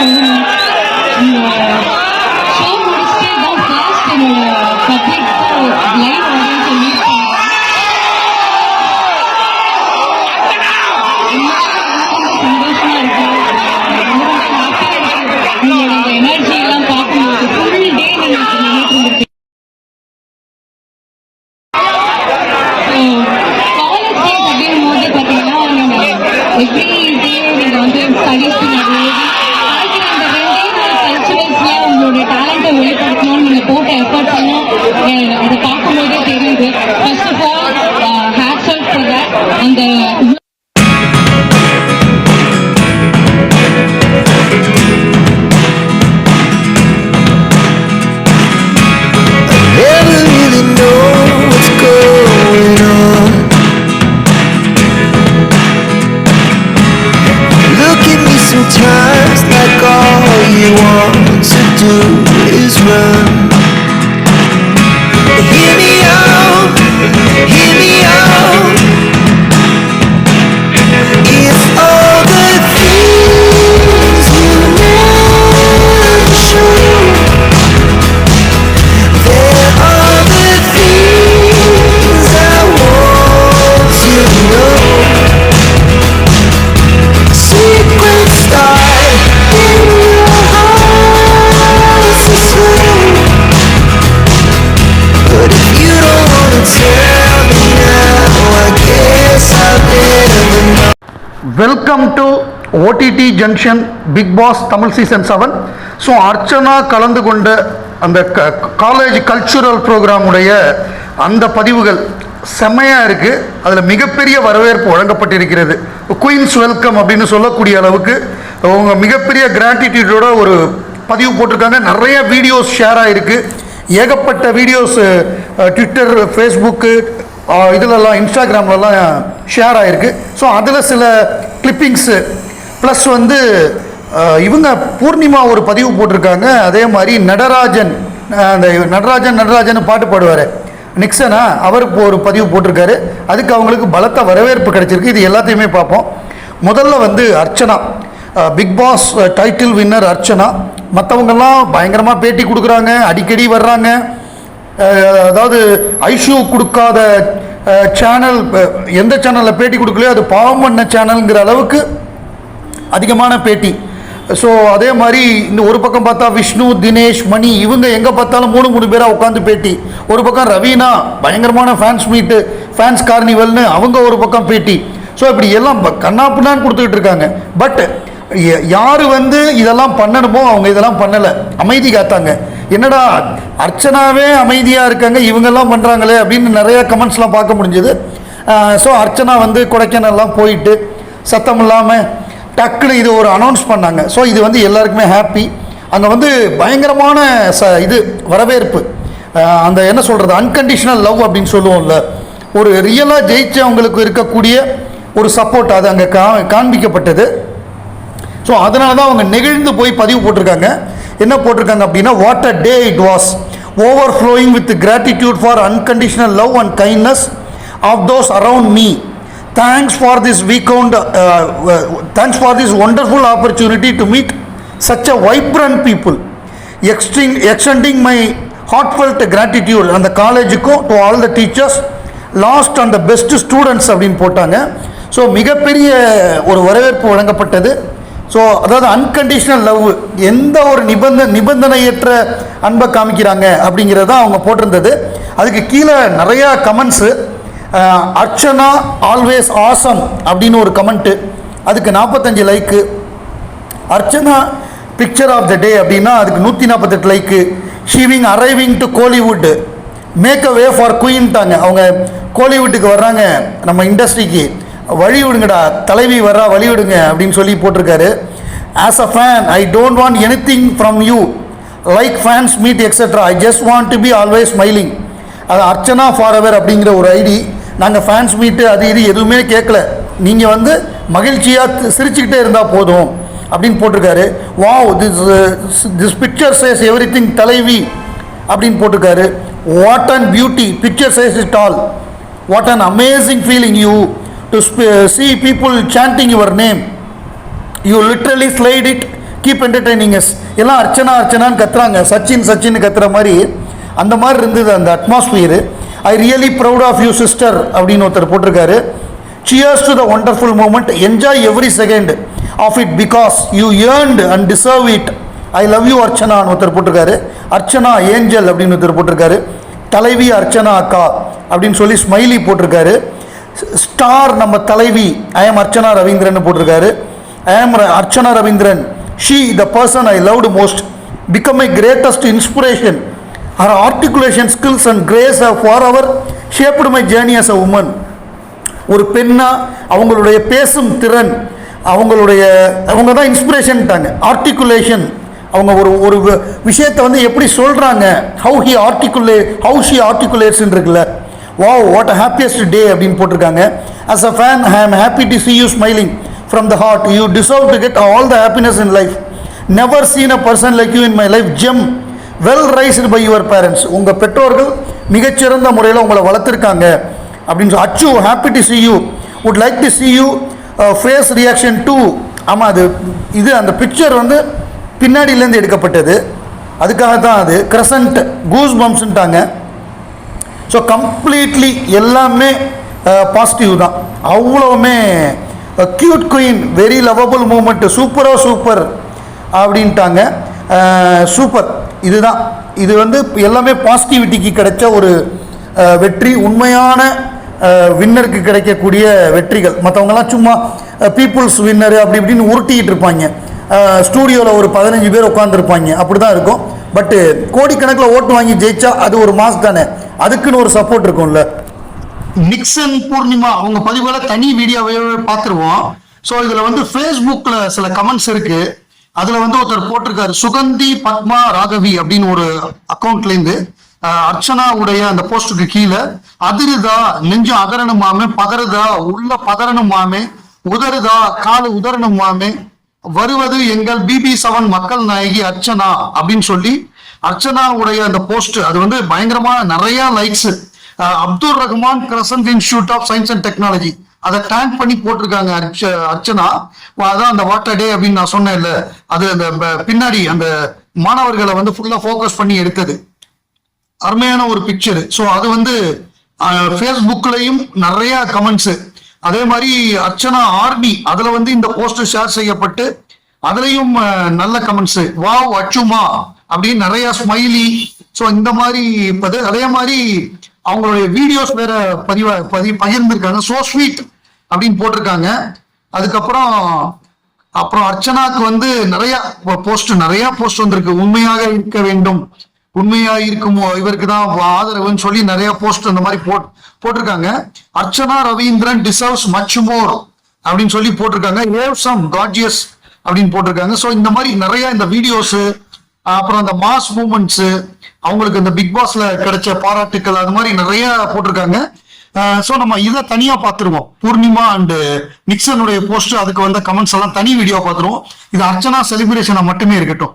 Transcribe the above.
Amen. Welcome to OTT junction Bigg Boss Tamil season seven so Archana கலந்து கொண்ட அந்த க காலேஜ் கல்ச்சுரல் ப்ரோக்ராமுடைய அந்த பதிவுகள் செம்மையாக இருக்குது அதில் மிகப்பெரிய வரவேற்பு வழங்கப்பட்டிருக்கிறது. குயின்ஸ் வெல்கம் அப்படின்னு சொல்லக்கூடிய அளவுக்கு அவங்க மிகப்பெரிய கிராட்டிடியூடோட ஒரு பதிவு போட்டிருக்காங்க. நிறைய வீடியோஸ் ஷேர் ஆகிருக்கு ஏகப்பட்ட வீடியோஸ் ட்விட்டர் ஃபேஸ்புக்கு இதிலெல்லாம் இன்ஸ்டாகிராம்லலாம் ஷேர் ஆகிருக்கு ஸோ அதில் சில கிளிப்பிங்ஸு ப்ளஸ் வந்து இவங்க பூர்ணிமா ஒரு பதிவு போட்டிருக்காங்க. அதே மாதிரி நடராஜன் அந்த நடராஜன் நடராஜன் பாட்டு பாடுவார். நிக்சனா அவர் இப்போ ஒரு பதிவு போட்டிருக்காரு. அதுக்கு அவங்களுக்கு பலத்த வரவேற்பு கிடைச்சிருக்கு. இது எல்லாத்தையுமே பார்ப்போம். முதல்ல வந்து Archana. Bigg Boss title winner Archana. மற்றவங்கெல்லாம் பயங்கரமாக பேட்டி கொடுக்குறாங்க அடிக்கடி வர்றாங்க. அதாவது ஐஷு கொடுக்காத சேனல் எந்த சேனலில் பேட்டி கொடுக்கலையோ அது பாவம் பண்ண சேனல்ங்கிற அளவுக்கு அதிகமான பேட்டி. ஸோ அதே மாதிரி இந்த ஒரு பக்கம் பார்த்தா விஷ்ணு தினேஷ் மணி இவங்க எங்கே பார்த்தாலும் மூணு மூணு பேராக உட்காந்து பேட்டி. ஒரு பக்கம் ரவீனா பயங்கரமான ஃபேன்ஸ் மீட்டு ஃபேன்ஸ் கார்னிவல்னு அவங்க ஒரு பக்கம் பேட்டி. ஸோ இப்படி எல்லாம் கண்ணாப்புண்ணான்னு கொடுத்துக்கிட்டு இருக்காங்க. பட் யார் வந்து இதெல்லாம் பண்ணணுமோ அவங்க இதெல்லாம் பண்ணலை. அமைதி காத்தாங்க. என்னடா அர்ச்சனாவே அமைதியாக இருக்காங்க இவங்கெல்லாம் பண்ணுறாங்களே அப்படின்னு நிறைய கமெண்ட்ஸ்லாம் பார்க்க முடிஞ்சது. ஸோ அர்ச்சனா வந்து கொடைக்கானல்லாம் போயிட்டு சத்தம் இல்லாமல் டக்குன்னு இது ஒரு அனௌன்ஸ் பண்ணாங்க. ஸோ இது வந்து எல்லாருக்குமே ஹாப்பி அங்கே வந்து பயங்கரமான ச இது வரவேற்பு. அந்த என்ன சொல்கிறது அன்கண்டிஷனல் லவ் அப்படின்னு சொல்லுவோம்ல. ஒரு ரியலாக ஜெயிச்சவங்களுக்கு இருக்கக்கூடிய ஒரு சப்போர்ட் அது அங்கே கா காண்பிக்கப்பட்டது. ஸோ அதனால தான் அவங்க நெகிழ்ந்து போய் பதிவு போட்டிருக்காங்க. என்ன போட்டிருக்காங்க அப்படின்னா what a day it was overflowing with gratitude for unconditional love and kindness of those around me thanks for this weekend thanks for this wonderful opportunity to meet such a vibrant people எக்ஸ்டிங் extending my heartfelt gratitude அந்த காலேஜுக்கும் to all the teachers last and the best students அப்படின்னு போட்டாங்க. So மிகப்பெரிய ஒரு வரவேற்பு வழங்கப்பட்டது. So அதாவது unconditional love எந்த ஒரு நிபந்த நிபந்தனையற்ற அன்பை காமிக்கிறாங்க அப்படிங்கிறத அவங்க போட்டிருந்தது. அதுக்கு கீழே நிறையா கமெண்ட்ஸு அர்ச்சனா ஆல்வேஸ் ஆசம் அப்படின்னு ஒரு கமெண்ட்டு அதுக்கு நாற்பத்தஞ்சு like Archana picture of the day அப்படின்னா அதுக்கு நூற்றி நாற்பத்தெட்டு like ஷீவிங் arriving to Kollywood make a way for குயின்ட்டாங்க அவங்க கோலிவுட்டுக்கு வர்றாங்க நம்ம இண்டஸ்ட்ரிக்கு வழி விடுங்கடா தலைவி வர்றா வழி விடுங்க அப்படின்னு சொல்லி போட்டிருக்காரு. As a fan I don't want any thing from you like fans meet etcetera I just want to be always smiling அது அர்ச்சனா ஃபார் அப்படிங்கிற ஒரு ஐடி. நாங்கள் ஃபேன்ஸ் மீட்டு அது இது எதுவுமே கேட்கல. நீங்கள் வந்து மகிழ்ச்சியாக சிரிச்சுக்கிட்டே இருந்தால் போதும் அப்படின்னு போட்டிருக்காரு. Wow this this picture says every thing தலைவி அப்படின்னு போட்டிருக்காரு. What and beauty picture says it all what an amazing feeling you to uh, see people chanting your name. You literally slayed it. Keep entertaining us எல்லாம் அர்ச்சனா அர்ச்சனான்னு கத்துறாங்க. சச்சின் சச்சின்னு கத்துற மாதிரி அந்த மாதிரி இருந்தது அந்த atmosphere I really proud of you sister அப்படின்னு ஒருத்தர் போட்டிருக்காரு. Cheers to the wonderful moment enjoy every second of it because you earned and deserve it I love you அர்ச்சனான்னு ஒருத்தர் போட்டிருக்காரு. அர்ச்சனா ஏஞ்சல் அப்படின்னு ஒருத்தர் போட்டிருக்காரு. தலைவி அர்ச்சனா அக்கா அப்படின்னு சொல்லி ஸ்மைலி போட்டிருக்காரு. ஸ்டார் நம்ம தலைவி ஐ எம் அர்ச்சனா ரவீந்திரன் போட்டிருக்காரு. I am Archana Ravindran. She the person I loved most become I greatest inspiration her articulation skills and grace for our shaped my journey as a woman ஒரு பெண்ணாக அவங்களுடைய பேசும் திறன் அவங்களுடைய அவங்க தான் இன்ஸ்பிரேஷன்ட்டாங்க ஆர்டிகுலேஷன் அவங்க ஒரு ஒரு விஷயத்தை வந்து எப்படி சொல்கிறாங்க how he articulate how she articulates இருக்குல்ல wow what a happiest day அப்படின்னு போட்டிருக்காங்க. As a fan I am happy to see you smiling from the heart you deserve to get all the happiness in life never seen a person like you in my life gem well raised by your parents உங்கள் பெற்றோர்கள் மிகச்சிறந்த முறையில் உங்களை வளர்த்துருக்காங்க. அப்படின்னு சொல்லி Achu happy to see you would like to see you face reaction too ஆமாம் அது இது அந்த பிக்சர் வந்து பின்னாடியிலேருந்து எடுக்கப்பட்டது. அதுக்காக தான் அது. கிரசன்ட் கூஸ் பம்ப்ஸ்ன்ட்டாங்க ஸோ கம்ப்ளீட்லி எல்லாமே பாசிட்டிவ் தான். அவ்வளவுமே cute queen very lovable moment சூப்பரோ super அப்படின்ட்டாங்க. சூப்பர் இதுதான். இது வந்து எல்லாமே பாசிட்டிவிட்டிக்கு கிடைச்ச ஒரு வெற்றி. உண்மையான வின்னருக்கு கிடைக்கக்கூடிய வெற்றிகள். மற்றவங்கலாம் சும்மா பீப்புள்ஸ் வின்னர் அப்படி இப்படின்னு உருட்டிக்கிட்டு இருப்பாங்க. ஸ்டூடியோவில் ஒரு பதினஞ்சு பேர் உட்காந்துருப்பாங்க அப்படி தான் இருக்கும். பட்டு கோடிக்கணக்கில் ஓட்டு வாங்கி ஜெயிச்சா அது ஒரு மாஸ் தானே. அதுக்குன்னு ஒரு சப்போர்ட் இருக்கும்ல. நிக்சன் பூர்ணிமா அவங்க பதிவுல தனி வீடியோவை பார்த்துருவோம். ஸோ இதில் வந்து ஃபேஸ்புக்கில் சில கமெண்ட்ஸ் இருக்கு. அதில் வந்து ஒருத்தர் போட்டிருக்காரு. சுகந்தி பத்மா ராகவி அப்படின்னு ஒரு அக்கௌண்ட்லேருந்து அர்ச்சனாவுடைய அந்த போஸ்ட்டுக்கு கீழே அதிருதா நெஞ்சம் அகரணுமாமே பதறுதா உள்ள பதறணுமாமே உதறுதா காலு உதறணுமாமே வருவது எங்கள் பிபி செவன் மக்கள் நாயகி அர்ச்சனா அப்படின்னு சொல்லி அர்ச்சனாவுடைய அந்த போஸ்ட் அது வந்து பயங்கரமான நிறைய likes Abdul Rahman Crescent institute of science and technology. அதை டேங்க் பண்ணி போட்டிருக்காங்க அர்ச்ச அர்ச்சனா. அதான் அந்த வாட்டர் டே அப்படின்னு நான் சொன்னேன் இல்லை அது அந்த பின்னாடி அந்த மாணவர்களை வந்து ஃபுல்லா ஃபோக்கஸ் பண்ணி எடுத்தது. அருமையான ஒரு பிக்சர் ஸோ அது வந்து ஃபேஸ்புக்லையும் நிறைய கமெண்ட்ஸ் அதே மாதிரி அர்ச்சனா ஆர்மி அதுல வந்து இந்த போஸ்ட் ஷேர் செய்யப்பட்டு அதுலயும் நல்ல கமெண்ட்ஸ் வாவ் அச்சுமா. அப்படின்னு நிறைய ஸ்மைலி ஸோ இந்த மாதிரி அதே மாதிரி அவங்களுடைய வீடியோஸ் வேற பதிவ பதி பகிர்ந்திருக்காங்க. சோ ஸ்வீட் அப்படின்னு போட்டிருக்காங்க. அதுக்கப்புறம் அப்புறம் அர்ச்சனாக்கு வந்து நிறைய போஸ்ட் நிறைய போஸ்ட் வந்திருக்கு. உண்மையாக இருக்க வேண்டும். உண்மையா இருக்குமோ? இவருக்கு தான் ஆதரவுன்னு சொல்லி நிறைய போஸ்ட் அந்த மாதிரி போட் போட்டிருக்காங்க. Archana Ravindran deserves much more அப்படின்னு சொல்லி போட்டிருக்காங்க. ஏவ் சம் காட்ஜியஸ் அப்படின்னு போட்டிருக்காங்க. ஸோ இந்த மாதிரி நிறைய இந்த வீடியோஸ் அப்புறம் அந்த மாஸ் மூமெண்ட்ஸ் அவங்களுக்கு இந்த பிக் பாஸ்ல கிடைச்ச பாராட்டுக்கள் அது மாதிரி நிறைய போட்டிருக்காங்க. ஸோ நம்ம இதை தனியா பார்த்துருவோம். பூர்ணிமா அண்டு நிக்சனுடைய போஸ்ட் அதுக்கு வந்த கமெண்ட்ஸ் எல்லாம் தனி வீடியோ பார்த்துருவோம். இது அர்ச்சனா செலிப்ரேஷனை மட்டுமே இருக்கட்டும்.